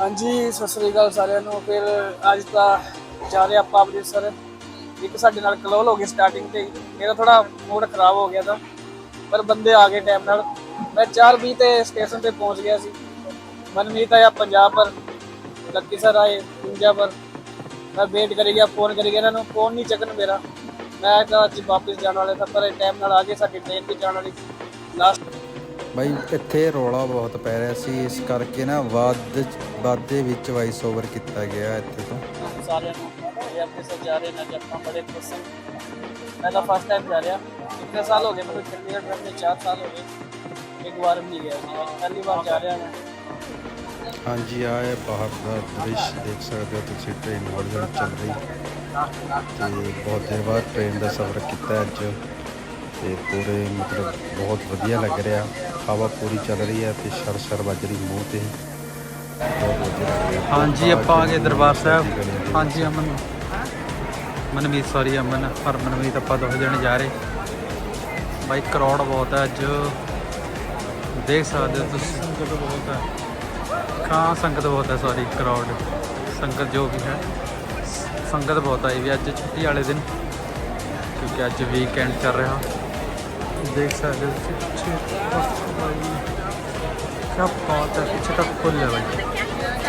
ਹਾਂਜੀ, ਸਤਿ ਸ੍ਰੀ ਅਕਾਲ ਸਾਰਿਆਂ ਨੂੰ। ਫਿਰ ਅੱਜ ਤਾਂ ਜਾ ਰਹੇ ਆਪਾਂ ਅੰਮ੍ਰਿਤਸਰ। ਇੱਕ ਸਾਡੇ ਨਾਲ ਕਲੋਲ ਹੋ ਗਈ ਸਟਾਰਟਿੰਗ ਤੇ। ਮੇਰਾ ਥੋੜਾ ਮੂਡ ਖਰਾਬ ਹੋ ਗਿਆ ਤਾਂ। ਪਰ ਬੰਦੇ ਆ ਗਏ ਟਾਈਮ ਨਾਲ। ਮੈਂ 4:20 ਤੇ ਸਟੇਸ਼ਨ ਤੇ ਪਹੁੰਚ ਗਿਆ ਸੀ। ਮਨਮੀਤ ਆਇਆ ਪੰਜਾਬ ਪਰ। ਲੱਕੀ ਸਰ ਆਏ ਪੰਜਾਬ ਪਰ। ਮੈਂ ਵੇਟ ਕਰੀ ਗਿਆ ਫੋਨ ਕਰੀ ਗਿਆ। ਇਹਨਾਂ ਨੂੰ ਫੋਨ ਨਹੀਂ ਚੱਕਣ ਮੇਰਾ। ਮੈਂ ਤਾਂ ਅੱਜ ਵਾਪਸ ਜਾਣ ਵਾਲਾ ਤਾਂ, ਪਰ ਟਾਈਮ ਨਾਲ ਆ ਗਏ ਸਾਡੀ ਟ੍ਰੇਨ 'ਤੇ ਜਾਣ ਵਾਲੀ। ਲਾਸਟ ਬਾਈ, ਇੱਥੇ ਰੌਲਾ ਬਹੁਤ ਪੈ ਰਿਹਾ ਸੀ। ਇਸ ਕਰਕੇ ਨਾ ਵਾਦ ਦੇ ਵਿੱਚ ਵਾਇਸ ਓਵਰ ਕੀਤਾ ਗਿਆ ਇੱਥੇ ਤੋਂ। ਸਾਰਿਆਂ ਨੂੰ ਇਹ ਆਪਣੇ ਸੇ ਜਾ ਰਹੇ ਨੇ ਅੱਜ ਆਪਾਂ ਬੜੇ ਖੁਸ਼ ਹਾਂ। ਮੈਂ ਤਾਂ ਫਸਟ ਟਾਈਮ ਜਾ ਰਿਹਾ। ਕਿੰਨੇ ਸਾਲ ਹੋ ਗਏ ਮੈਨੂੰ ਚੰਡੀਗੜ੍ਹ ਰਹਿੰਦੇ 4 ਸਾਲ ਹੋ ਗਏ। ਇੱਕ ਵਾਰ ਵੀ ਨਹੀਂ ਗਿਆ ਅੱਜ ਪਹਿਲੀ ਵਾਰ ਜਾ ਰਿਹਾ ਮੈਂ। ਹਾਂਜੀ ਆ ਹੈ ਬਾਹਰ ਦਾ ਦ੍ਰਿਸ਼ ਦੇਖ ਸਕਦੇ ਹੋ ਤੁਸੀਂ ਟ੍ਰੇਨ ਹੌਲੀ ਹੌਲੀ ਚੱਲ ਰਹੀ। ਤੇ ਬਹੁਤ ਦੇਰ ਬਾਅਦ ਟ੍ਰੇਨ ਦਾ ਸਫ਼ਰ ਕੀਤਾ ਅੱਜ। ਤੇ ਪੂਰੇ ਮਤਲਬ ਬਹੁਤ ਵਧੀਆ ਲੱਗ ਰਿਹਾ। ਹਵਾ ਪੂਰੀ ਚੱਲ ਰਹੀ ਹੈ ਤੇ ਸ਼ਰ ਸ਼ਰ ਵੱਜ ਰਹੀ ਮੂੰਹ ਤੇ। ਹਾਂਜੀ, ਆਪਾਂ ਆ ਗਏ ਦਰਬਾਰ ਸਾਹਿਬ। ਹਾਂਜੀ, ਅਮਨ। ਮਨਮੀਤ ਸੌਰੀ ਅਮਨ। ਹਰਮਨਮੀਤ ਆਪਾਂ ਦੋਵੇਂ ਜਣੇ ਜਾ ਰਹੇ। ਬਾਈ ਕਰੋੜ ਬਹੁਤ ਹੈ ਅੱਜ। ਦੇਖ ਸਕਦੇ ਹੋ ਤੁਸੀਂ। ਸੰਗਤ ਬਹੁਤ ਹੈ ਕਾਂ ਸੰਗਤ ਬਹੁਤ ਹੈ ਸੌਰੀ ਕਰੋੜ ਸੰਗਤ ਜੋ ਵੀ ਹੈ। ਸੰਗਤ ਬਹੁਤ ਆਈ ਵੀ ਅੱਜ ਛੁੱਟੀ ਵਾਲੇ ਦਿਨ। ਕਿਉਂਕਿ ਅੱਜ ਵੀਕਐਂਡ ਚੱਲ ਰਿਹਾ। ਦੇਖ ਸਕਦੇ ਹੋ ਤੁਸੀਂ, ਪਿੱਛੇ ਬਸ ਬਾਈ ਕਿਆ ਬਾਤ ਹੈ ਪਿੱਛੇ ਤੱਕ ਫੁੱਲ ਹੈ ਬਾਈ।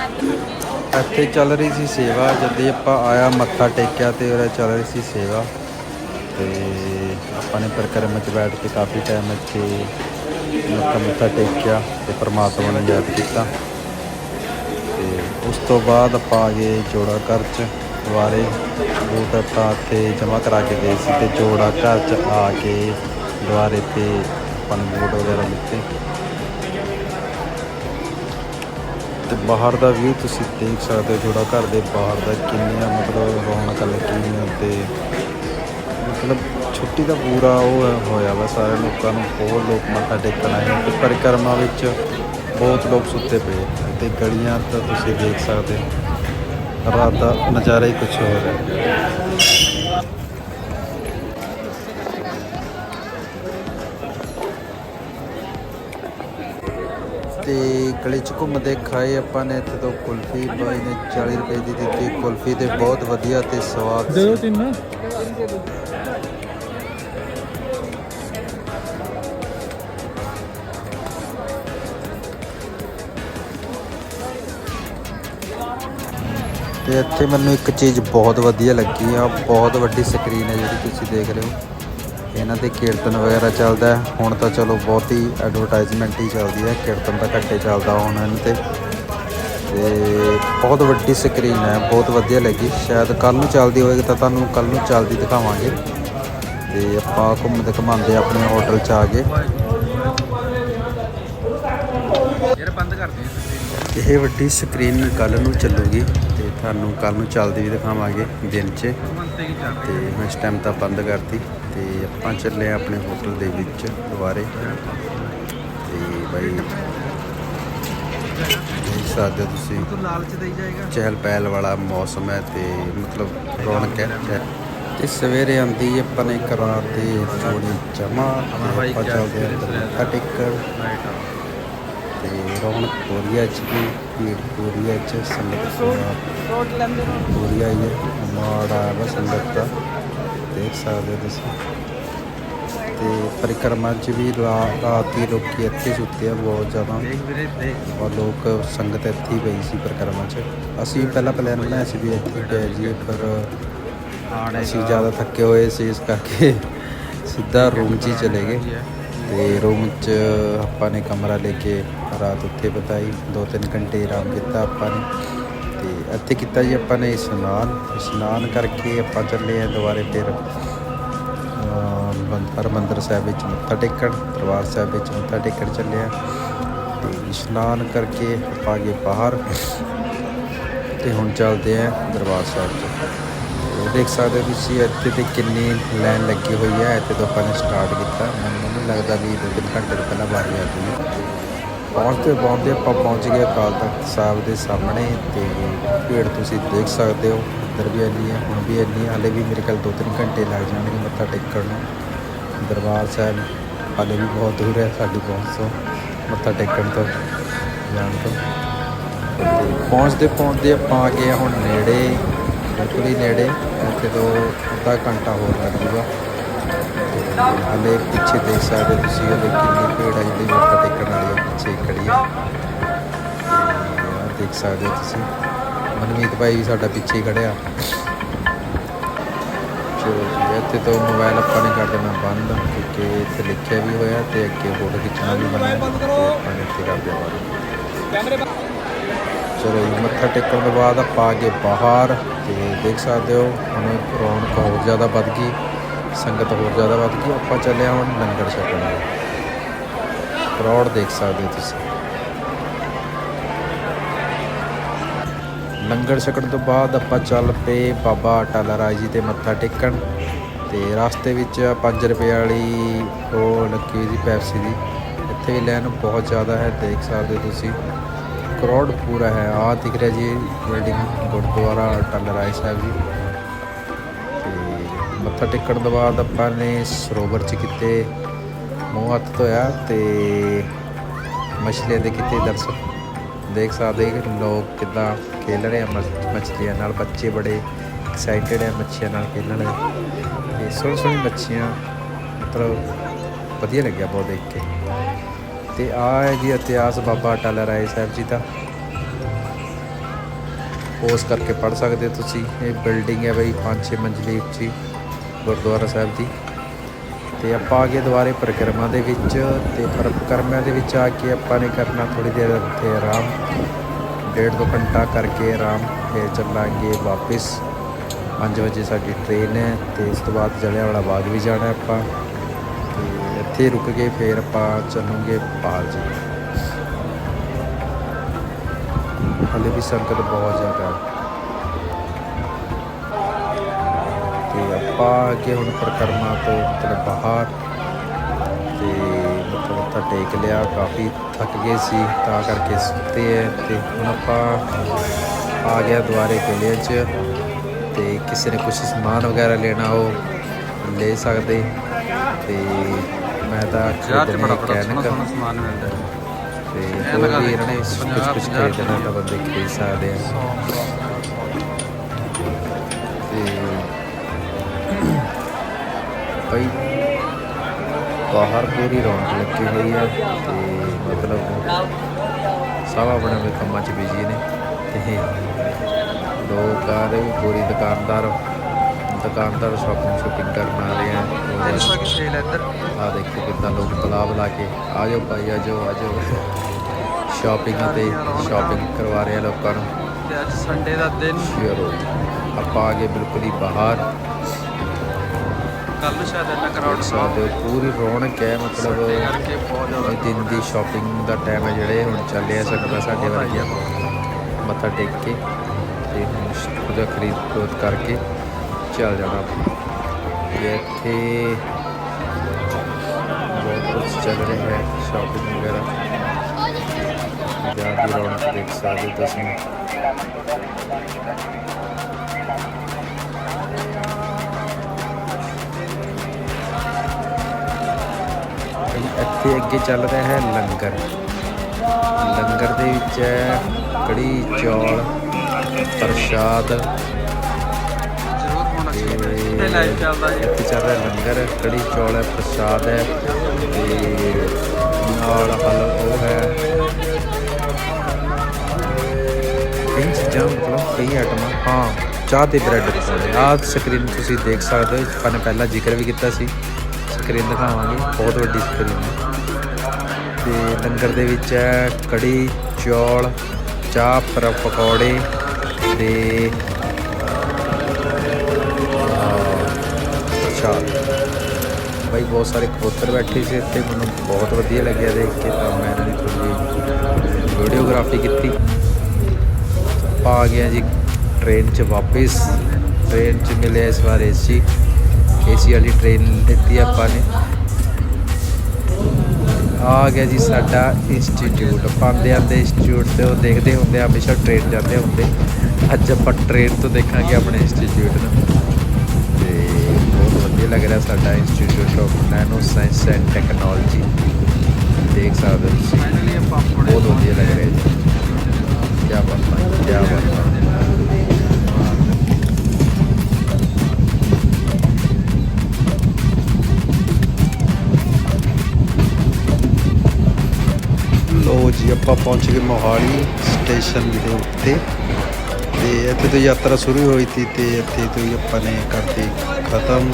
ਇੱਥੇ ਚੱਲ ਰਹੀ ਸੀ ਸੇਵਾ, ਜਦ ਆਪਾਂ ਆਇਆ ਮੱਥਾ ਟੇਕਿਆ ਤੇ ਉਹਦਾ ਚੱਲ ਰਹੀ ਸੀ ਸੇਵਾ। ਤੇ ਆਪਾਂ ਨੇ ਪ੍ਰਕਰਮ ਚ ਬੈਠ ਕੇ ਕਾਫੀ ਟਾਈਮ ਇੱਥੇ ਮੱਥਾ ਮੱਥਾ ਟੇਕਿਆ ਤੇ ਪ੍ਰਮਾਤਮਾ ਨੂੰ ਯਾਦ ਕੀਤਾ। ਤੇ ਉਸ ਤੋਂ ਬਾਅਦ ਆਪਾਂ ਆ ਗਏ ਜੋੜਾ ਘਰ ਚ ਦੁਆਰੇ ਬੂਟ ਆਪਾਂ ਇੱਥੇ ਜਮ੍ਹਾਂ ਕਰਾ ਕੇ ਗਏ ਸੀ ਤੇ ਜੋੜਾ ਘਰ ਚ ਆ ਕੇ ਦੁਆਰੇ ਤੇ ਆਪਾਂ ਨੇ ਬੂਟ ਵਗੈਰਾ ਲਿੱਤੇ ਤੇ ਬਾਹਰ ਦਾ ਵਿਊ ਤੁਸੀਂ ਦੇਖ ਸਕਦੇ ਹੋ ਜੋੜਾ ਘਰ ਦੇ ਬਾਹਰ ਦਾ ਕਿੰਨੀਆਂ ਮਤਲਬ ਰੌਣਕਾਂ ਲੱਗੀਆਂ ਤੇ ਮਤਲਬ ਛੁੱਟੀ ਦਾ ਪੂਰਾ ਉਹ ਹੋਇਆ ਵਾ, ਸਾਰੇ ਲੋਕਾਂ ਨੂੰ, ਬਹੁਤ ਲੋਕ ਮੱਥਾ ਟੇਕਣ ਆਏ ਤੇ ਪਰਿਕਰਮਾ ਵਿੱਚ ਬਹੁਤ ਲੋਕ ਸੁੱਤੇ ਪਏ ਤੇ ਗਲੀਆਂ ਤਾਂ ਤੁਸੀਂ ਦੇਖ ਸਕਦੇ ਹੋ। ਰਾਤ ਦਾ ਨਜ਼ਾਰਾ ਹੀ ਕੁਝ ਹੋਰ ਹੈ। ਗਲੀ ਚ ਘੁੰਮਦੇ ਖਾਏ ਆਪਾਂ ਨੇ ਇੱਥੇ ਤੋਂ ਕੁਲਫੀ ਬਾਈ ਨੇ 40 ਰੁਪਏ ਦੀ ਦਿੱਤੀ ਕੁਲਫੀ ਤੇ ਬਹੁਤ ਵਧੀਆ ਤੇ ਸਵਾਦ ਸੀ। ਤਿੰਨ। ਤੇ ਇੱਥੇ ਮੈਨੂੰ ਇੱਕ ਚੀਜ਼ ਬਹੁਤ ਵਧੀਆ ਲੱਗੀ ਆ ਬਹੁਤ ਵੱਡੀ ਸਕਰੀਨ ਹੈ ਜਿਹੜੀ ਤੁਸੀਂ ਦੇਖ ਰਹੇ ਹੋ। ਇਹਨਾਂ ਤੇ ਕੀਰਤਨ ਵਗੈਰਾ ਚੱਲਦਾ ਹੁਣ ਤਾਂ ਚਲੋ ਬਹੁਤ ਹੀ ਐਡਵਰਟਾਈਜ਼ਮੈਂਟ ਹੀ ਚੱਲਦੀ ਹੈ। ਕੀਰਤਨ ਤਾਂ ਘੱਟੇ ਚੱਲਦਾ ਹੁਣ ਇਹਨਾਂ ਤੇ। ਤੇ ਬਹੁਤ ਵੱਡੀ ਸਕਰੀਨ ਹੈ। ਬਹੁਤ ਵਧੀਆ ਲੱਗੀ। ਸ਼ਾਇਦ ਕੱਲ ਨੂੰ ਚੱਲਦੀ ਹੋਵੇਗੀ ਤਾਂ ਤੁਹਾਨੂੰ ਕੱਲ ਨੂੰ ਚੱਲਦੀ ਦਿਖਾਵਾਂਗੇ। ਤੇ ਆਪਾਂ ਘੁੰਮਦੇ ਘਮਾਉਂਦੇ ਆਪਣੇ ਹੋਟਲ 'ਚ ਆ ਗਏ। ਯਾਰ ਬੰਦ ਕਰ ਦੇ ਇਹ ਵੱਡੀ ਸਕਰੀਨ ਕੱਲ ਨੂੰ ਚੱਲੂਗੀ ਤੇ ਤੁਹਾਨੂੰ ਕੱਲ ਨੂੰ ਚੱਲਦੀ ਵੀ ਦਿਖਾਵਾਂਗੇ ਦਿਨ 'ਚ। ਤੇ ਮੈਂ ਇਸ ਟਾਈਮ ਤਾਂ ਬੰਦ ਕਰਤੀ। ਤੇ ਆਪਾਂ ਚੱਲੇ ਹਾਂ ਆਪਣੇ ਹੋਟਲ ਦੇ ਵਿੱਚ ਦੁਬਾਰੇ। ਤੇ ਬਾਈ ਦੇਖ ਸਕਦੇ ਹੋ ਤੁਸੀਂ ਲਾਲਚ ਦੇਈ ਜਾਏਗਾ। ਚਹਿਲ ਪਹਿਲ ਵਾਲਾ ਮੌਸਮ ਹੈ ਤੇ ਮਤਲਬ ਰੌਣਕ ਹੈ ਤੇ ਸਵੇਰੇ ਆਂਦੀ ਆਪਾਂ ਨੇ ਕਰਾ ਤੇ ਥੋੜੀ ਜਮਾ ਆਪਾਂ ਚੱਲਦੇ ਹਾਂ ਰਾਈਟ ਤੇ ਰੌਣਕ ਪੂਰੀ ਚ ਵੀ ਭੀੜ ਪੂਰੀ ਚ ਸੰਗਤ ਪੂਰਾ ਰੋਡ ਲੈਂਦੇ ਨੂੰ ਪੂਰੀ ਆਈ ਹੈ ਮਾੜਾ ਹੈ ਬਸ ਸੰਗਤ ਦਾ ਦੇਖ ਸਕਦੇ ਹੋ ਤੁਸੀਂ। ਤੇ ਪਰਿਕਰਮਾ ਚ ਵੀ ਰਾਤ ਹੀ ਲੋਕੀ ਇੱਥੇ ਸੁੱਤੇ ਆ ਬਹੁਤ ਜ਼ਿਆਦਾ। ਔਰ ਲੋਕ ਸੰਗਤ ਇੱਥੇ ਪਈ ਸੀ ਪਰਿਕਰਮਾ ਚ। ਅਸੀਂ ਪਹਿਲਾਂ ਪਲਾਨ ਬਣਾਇਆ ਸੀ ਵੀ ਇੱਥੇ ਪੈ ਜਾਈਏ ਪਰ ਅਸੀਂ ਜ਼ਿਆਦਾ ਥੱਕੇ ਹੋਏ ਸੀ ਇਸ ਕਰਕੇ ਸਿੱਧਾ ਰੂਮ 'ਚ ਹੀ ਚਲੇ ਗਏ। ਤੇ ਰੂਮ 'ਚ ਆਪਾਂ ਨੇ ਕਮਰਾ ਲੈ ਕੇ ਰਾਤ ਉੱਥੇ ਬਿਤਾਈ। 2-3 ਘੰਟੇ ਆਰਾਮ ਕੀਤਾ ਆਪਾਂ ਨੇ। ਤੇ ਇੱਥੇ ਕੀਤਾ ਜੀ ਆਪਾਂ ਨੇ ਇਸ਼ਨਾਨ। ਇਸ਼ਨਾਨ ਕਰਕੇ ਆਪਾਂ ਚੱਲੇ ਆ ਦੁਬਾਰੇ ਫਿਰ ਅਹ, ਹਰਿਮੰਦਰ ਸਾਹਿਬ ਵਿੱਚ ਮੱਥਾ ਟੇਕਣ ਦਰਬਾਰ ਸਾਹਿਬ ਵਿੱਚ ਮੱਥਾ ਟੇਕਣ ਚੱਲੇ ਆ ਤੇ ਇਸ਼ਨਾਨ ਕਰਕੇ ਆਪਾਂ ਆ ਗਏ ਬਾਹਰ ਤੇ ਹੁਣ ਚੱਲਦੇ ਆ ਦਰਬਾਰ ਸਾਹਿਬ 'ਚ। ਤੇ ਦੇਖ ਸਕਦੇ ਹੋ ਤੁਸੀਂ ਇੱਥੇ ਤੇ ਕਿੰਨੀ ਲਾਈਨ ਲੱਗੀ ਹੋਈ ਹੈ ਇੱਥੇ ਤੋਂ ਆਪਾਂ ਨੇ ਸਟਾਰਟ ਕੀਤਾ। ਮੈਨੂੰ ਨਹੀਂ ਲੱਗਦਾ ਵੀ ਦੋ ਤਿੰਨ ਘੰਟੇ ਤੋਂ ਪਹਿਲਾਂ ਵਾਰੀ ਆ ਗਈ ਪਹੁੰਚਦੇ ਪਹੁੰਚਦੇ ਆਪਾਂ ਪਹੁੰਚ ਗਏ ਅਕਾਲ ਤਖਤ ਸਾਹਿਬ ਦੇ ਸਾਹਮਣੇ ਤੇ ਭੀੜ ਤੁਸੀਂ ਦੇਖ ਸਕਦੇ ਹੋ ਇੱਧਰ ਵੀ ਇੰਨੀ ਹੈ, ਹੁਣ ਵੀ ਇੰਨੀ ਹਾਲੇ ਵੀ ਮੇਰੇ ਖਿਆਲ ਦੋ ਤਿੰਨ ਘੰਟੇ ਲੱਗ ਜਾਣਗੇ ਮੱਥਾ ਟੇਕਣ ਨੂੰ। ਦਰਬਾਰ ਸਾਹਿਬ ਹਾਲੇ ਵੀ ਬਹੁਤ ਦੂਰ ਹੈ, ਸਾਡੀ ਪਹੁੰਚ ਤੋਂ, ਮੱਥਾ ਟੇਕਣ ਤੋਂ, ਜਾਣ ਤੋਂ। ਪਹੁੰਚਦੇ ਪਹੁੰਚਦੇ ਆਪਾਂ ਆ ਗਏ ਹਾਂ ਹੁਣ ਨੇੜੇ, ਬਿਲਕੁਲ ਹੀ ਨੇੜੇ, ਇੱਥੇ ਤੋਂ ਅੱਧਾ ਘੰਟਾ ਹੋਰ ਲੱਗ ਜੂਗਾ। ਹਲੇ ਪਿੱਛੇ ਦੇਖ ਸਕਦੇ ਤੁਸੀਂ ਹਲੇ ਕਿੰਨੀ ਭੀੜ ਹੈ ਜਿਹੜੀ ਮੱਥਾ ਟੇਕਣ ਵਾਲੀ ਹੈ ਪਿੱਛੇ ਖੜੀ ਹੈ। ਦੇਖ ਸਕਦੇ ਤੁਸੀਂ। ਮਨਮੀਤ ਭਾਈ ਵੀ ਸਾਡਾ ਪਿੱਛੇ ਖੜਿਆ। ਚਲੋ ਜੀ ਇੱਥੇ ਤੋਂ ਮੋਬਾਈਲ ਆਪਾਂ ਨੇ ਕਰ ਦੇਣਾ ਬੰਦ ਕਿਉਂਕਿ ਇੱਥੇ ਲਿਖਿਆ ਵੀ ਹੋਇਆ ਤੇ ਅੱਗੇ ਫੋਟੋ ਖਿੱਚਣਾ ਵੀ ਮਨਾ ਹੈ ਆਪਾਂ ਇੱਥੇ ਕਰ ਚਲੋ ਜੀ ਮੱਥਾ ਟੇਕਣ ਤੋਂ ਬਾਅਦ ਆਪਾਂ ਅੱਗੇ ਬਾਹਰ ਤੇ ਦੇਖ ਸਕਦੇ ਹੋ ਹੁਣ ਰੌਣਕ ਹੋਰ ਜ਼ਿਆਦਾ ਵੱਧ ਗਈ। ਸੰਗਤ ਹੋਰ ਜ਼ਿਆਦਾ ਵੱਧ ਗਈ, ਆਪਾਂ ਚੱਲੇ ਹੁਣ ਲੰਗਰ ਛਕਣ ਕਰੌੜ ਦੇਖ ਸਕਦੇ ਹੋ ਤੁਸੀਂ। ਲੰਗਰ ਛਕਣ ਤੋਂ ਬਾਅਦ ਆਪਾਂ ਚੱਲ ਪਏ ਬਾਬਾ ਟਾਲਾ ਰਾਏ ਜੀ ਤੇ ਮੱਥਾ ਟੇਕਣ ਤੇ ਰਸਤੇ ਵਿੱਚ 5 ਰੁਪਏ ਵਾਲੀ ਉਹ ਲੱਗੀ ਹੋਈ ਸੀ ਪੈਪਸੀ ਦੀ। ਇੱਥੇ ਵੀ ਲਾਈਨ ਬਹੁਤ ਜ਼ਿਆਦਾ ਹੈ, ਦੇਖ ਸਕਦੇ ਹੋ ਤੁਸੀਂ। ਕਰੋੜ ਪੂਰਾ ਹੈ। ਆ ਦਿਖ ਰਿਹਾ ਜੀ ਬਿਲਡਿੰਗ ਗੁਰਦੁਆਰਾ ਟਾਲਾ ਰਾਏ ਸਾਹਿਬ ਜੀ। ਮੱਥਾ ਟੇਕਣ ਤੋਂ ਬਾਅਦ ਆਪਾਂ ਨੇ ਸਰੋਵਰ 'ਚ ਕਿਤੇ ਮੂੰਹ ਹੱਥ ਧੋਇਆ ਤੇ ਮਛਲੀਆਂ ਦੇ ਕਿਤੇ ਦਰਸ਼ਨ। ਦੇਖ ਸਕਦੇ ਕਿ ਲੋਕ ਕਿੱਦਾਂ ਖੇਲ ਰਹੇ ਆ ਮਛ- ਮਛਲੀਆਂ ਨਾਲ, ਬੱਚੇ ਬੜੇ ਐਕਸਾਈਟਡ ਹੈ ਮੱਛੀਆਂ ਨਾਲ ਖੇਲਣ। ਲਈ ਤੇ ਸੋਹਣੀ ਸੋਹਣੀ ਮੱਛੀਆਂ, ਮਤਲਬ ਵਧੀਆ ਲੱਗਿਆ ਬਹੁਤ ਦੇਖ ਕੇ। ਤੇ ਆ ਹੈ ਜੀ ਇਤਿਹਾਸ ਬਾਬਾ ਅਟਲ ਰਾਏ ਸਾਹਿਬ ਜੀ ਦਾ। ਪੋਸ ਕਰਕੇ ਪੜ ਸਕਦੇ ਹੋ ਤੁਸੀਂ। ਇਹ ਬਿਲਡਿੰਗ ਹੈ ਬਈ 5-6 ਮੰਜ਼ਲੀ ਉੱਚੀ। ਗੁਰਦੁਆਰਾ ਸਾਹਿਬ ਦੀ। ਤੇ ਆਪਾਂ ਆ ਗਏ ਦੁਬਾਰੇ ਪਰਿਕਰਮਾ ਦੇ ਵਿੱਚ ਤੇ ਪਰਿਕਰਮਾ ਦੇ ਵਿੱਚ ਆ ਕੇ ਆਪਾਂ ਨੇ ਕਰਨਾ ਥੋੜੀ ਦੇਰ ਉੱਥੇ ਆਰਾਮ। ਡੇਢ ਦੋ ਘੰਟਾ ਕਰਕੇ ਆਰਾਮ, ਫਿਰ ਚੱਲਾਂਗੇ ਵਾਪਸ। 5 ਵਜੇ ਸਾਡੀ ਟ੍ਰੇਨ ਹੈ ਤੇ ਇਸ ਤੋਂ ਬਾਅਦ ਜਲਿਆਂਵਾਲਾ ਬਾਗ ਵੀ ਜਾਣਾ ਆਪਾਂ। ਤੇ ਇੱਥੇ ਰੁਕ ਕੇ ਫਿਰ ਆਪਾਂ ਚੱਲਾਂਗੇ ਪਾਲ ਜੀ। ਹਲੇ ਵੀ ਸੰਗਤ ਬਹੁਤ ਜ਼ਿਆਦਾ ਹੈ। ਆਪਾਂ ਅੱਗੇ ਹੁਣ ਪਰਿਕਰਮਾ ਤੋਂ ਮਤਲਬ ਬਾਹਰ ਤੇ ਮਤਲਬ ਮੱਥਾ ਟੇਕ ਲਿਆ ਕਾਫੀ ਥੱਕ ਗਏ ਸੀ ਤਾਂ ਕਰਕੇ ਸੁੱਤੇ ਹੈ ਤੇ ਹੁਣ ਆਪਾਂ ਆ ਗਿਆ ਦੁਆਰੇ ਕਿਲੇ 'ਚ ਤੇ ਕਿਸੇ ਨੇ ਕੁਝ ਸਮਾਨ ਵਗੈਰਾ ਲੈਣਾ ਹੋ ਲੈ ਸਕਦੇ। ਤੇ ਮੈਂ ਤਾਂ ਖਰੀਦਣੇ ਬੜਾ ਬੜਾ ਸੋਹਣਾ ਕੈਨਕ ਸੋਹਣਾ ਸਮਾਨ ਮਿਲਦਾ ਤੇ ਇਹ ਹੋਰ ਵੀ ਦੇ, ਇਹਨਾਂ ਨੇ ਕੁਝ ਕੁਝ ਖਰੀਦਣਾ ਤਾਂ ਬੰਦੇ ਖਰੀਦ ਸਕਦੇ ਆ। ਤੇ ਭਾਈ ਬਾਹਰ ਪੂਰੀ ਰੌਣਕ ਲੱਗੀ ਹੋਈ ਹੈ ਤੇ ਮਤਲਬ ਸਭ ਆਪਣੇ ਆਪਣੇ ਕੰਮਾਂ 'ਚ ਬਿਜ਼ੀ ਨੇ ਤੇ ਲੋਕ ਆ ਰਹੇ ਪੂਰੀ ਦੁਕਾਨਦਾਰ ਦੁਕਾਨਦਾਰ ਸ਼ਾਪਿੰਗ ਸ਼ਾਪਿੰਗ ਕਰਨ ਆ ਰਹੇ ਆ। 300 ਕੀ ਸੇਲ ਹੈ ਇੱਧਰ ਆ ਦੇਖੋ ਕਿੱਦਾਂ ਲੋਕ ਬੁਲਾ ਬੁਲਾ ਕੇ ਆ ਜਾਓ ਭਾਈ ਆ ਜਾਓ ਆ ਜਾਓ ਸ਼ਾਪਿੰਗ ਤੇ ਸ਼ਾਪਿੰਗ ਕਰਵਾ ਰਹੇ ਆ ਲੋਕਾਂ ਨੂੰ। ਤੇ ਅੱਜ ਸੰਡੇ ਦਾ ਦਿਨ। ਆਪਾਂ ਆ ਗਏ ਬਿਲਕੁਲ ਹੀ ਬਾਹਰ। ਕੱਲ ਨੂੰ ਸ਼ਾਇਦ ਇੰਨਾ ਕਰਾਊਡ ਦੇਖ ਸਕਦੇ ਹੋ ਪੂਰੀ ਰੌਣਕ ਹੈ ਮਤਲਬ ਜ਼ਿਆਦਾ ਇਹ ਦਿਨ ਦੀ ਸ਼ਾਪਿੰਗ ਦਾ ਟਾਈਮ ਹੈ ਜਿਹੜੇ ਹੁਣ ਚੱਲਿਆ ਸਕਦਾ ਸਾਡੇ ਵਰਗਿਆਂ ਮੱਥਾ ਟੇਕ ਕੇ ਤੇ ਹੁਣ ਉਹਦਾ ਖਰੀਦ ਖਰੋਦ ਕਰਕੇ ਚੱਲ ਜਾਣਾ ਇੱਥੇ ਬਹੁਤ ਕੁਝ ਚੱਲ ਰਿਹਾ ਹੈ ਸ਼ਾਪਿੰਗ ਵਗੈਰਾ। ਪੰਜਾਬ ਦੀ ਰੌਣਕ ਦੇਖ ਸਕਦੇ ਤੁਸੀਂ। ਇੱਥੇ ਅੱਗੇ ਚੱਲ ਰਿਹਾ ਹੈ ਲੰਗਰ। ਲੰਗਰ ਦੇ ਵਿੱਚ ਹੈ ਕੜੀ ਚੌਲ ਪ੍ਰਸ਼ਾਦ। ਜ਼ਰੂਰ ਹੋਣਾ ਚਾਹੀਦਾ ਤੇ ਇੱਥੇ ਲਾਈਵ ਚੱਲਦਾ ਜੀ? ਇੱਥੇ ਚੱਲ ਰਿਹਾ ਲੰਗਰ ਕੜੀ ਚੌਲ ਹੈ ਪ੍ਰਸ਼ਾਦ ਹੈ। ਤੇ ਨਾਲ ਹਲ ਉਹ ਹੈ। ਕਈ ਚੀਜ਼ਾਂ ਮਤਲਬ ਕਈ ਆਈਟਮਾਂ ਹਾਂ ਚਾਹ ਤੇ ਬ੍ਰੈਡ ਪਕੌੜੇ ਆਹ ਸਕਰੀਨ ਤੁਸੀਂ ਦੇਖ ਸਕਦੇ ਹੋ ਨੇ ਪਹਿਲਾਂ ਜ਼ਿਕਰ ਵੀ ਕੀਤਾ ਸੀ। ਸਕਰੀਨ ਦਿਖਾਵਾਂਗੇ, ਬਹੁਤ ਵੱਡੀ ਸਕਰੀਨ ਹੈ। ਤੇ ਲੰਗਰ ਦੇ ਵਿੱਚ ਹੈ ਕੜੀ, ਚੌਲ, ਚਾਹ, ਪਰ ਪਕੌੜੇ ਤੇ ਪ੍ਰਸ਼ਾਦ ਬਾਈ, ਬਹੁਤ ਸਾਰੇ ਕਬੂਤਰ ਬੈਠੇ ਸੀ ਇੱਥੇ, ਮੈਨੂੰ ਬਹੁਤ ਵਧੀਆ ਲੱਗਿਆ ਦੇਖ ਕੇ ਤਾਂ ਮੈਂ ਇਹਨਾਂ ਦੀ ਥੋੜੀ ਵੀਡੀਓਗ੍ਰਾਫੀ ਕੀਤੀ। ਆ ਗਿਆ ਜੀ ਟ੍ਰੇਨ 'ਚ ਵਾਪਸ। ਟ੍ਰੇਨ 'ਚ ਮਿਲਿਆ ਇਸ ਵਾਰ ਏਸੀ। ਏਸੀ ਵਾਲੀ ਟ੍ਰੇਨ ਦਿੱਤੀ ਆਪਾਂ ਨੇ। ਆ ਗਿਆ ਜੀ ਸਾਡਾ ਇੰਸਟੀਚਿਊਟ ਪਾਉਂਦੇ ਆਂਦੇ ਇੰਸਟੀਚਿਊਟ ਤੇ ਉਹ ਦੇਖਦੇ ਹੁੰਦੇ ਆ, ਹਮੇਸ਼ਾ ਟ੍ਰੇਨ ਜਾਂਦੇ ਹੁੰਦੇ। ਅੱਜ ਆਪਾਂ ਟ੍ਰੇਨ ਤੋਂ ਦੇਖਾਂਗੇ ਆਪਣੇ ਇੰਸਟੀਚਿਊਟ ਨੂੰ। ਤੇ ਬਹੁਤ ਵਧੀਆ ਲੱਗ ਰਿਹਾ ਸਾਡਾ institute of nano science and technology ਦੇਖ ਸਕਦੇ ਹੋ ਤੁਸੀਂ। ਬਹੁਤ ਵਧੀਆ ਲੱਗ ਰਿਹਾ ਜੀ। ਕੀ ਬਾਤ ਜੀ ਆਪਾਂ ਪਹੁੰਚ ਗਏ ਮੋਹਾਲੀ ਸਟੇਸ਼ਨ ਦੇ ਉੱਤੇ। ਤੇ ਇੱਥੇ ਤੋਂ ਯਾਤਰਾ ਸ਼ੁਰੂ ਹੋਈ ਸੀ ਤੇ ਇੱਥੇ ਤੋਂ ਹੀ ਆਪਾਂ ਨੇ ਕਰਤੀ ਖਤਮ।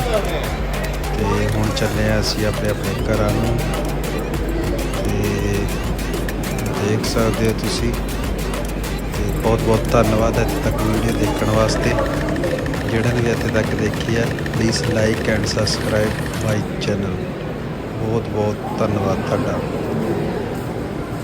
ਤੇ ਹੁਣ ਚੱਲੇ ਆ ਅਸੀਂ ਆਪਣੇ ਆਪਣੇ ਘਰਾਂ ਨੂੰ। ਤੇ ਦੇਖ ਸਕਦੇ ਹੋ ਤੁਸੀਂ। ਤੇ ਬਹੁਤ ਬਹੁਤ ਧੰਨਵਾਦ ਇੱਥੇ ਤੱਕ ਵੀਡੀਓ ਦੇਖਣ ਵਾਸਤੇ। ਜਿਹੜੇ ਨੇ ਵੀ ਇੱਥੇ ਤੱਕ ਦੇਖੀ ਹੈ please like and subscribe my channel ਬਹੁਤ ਬਹੁਤ ਧੰਨਵਾਦ ਤੁਹਾਡਾ।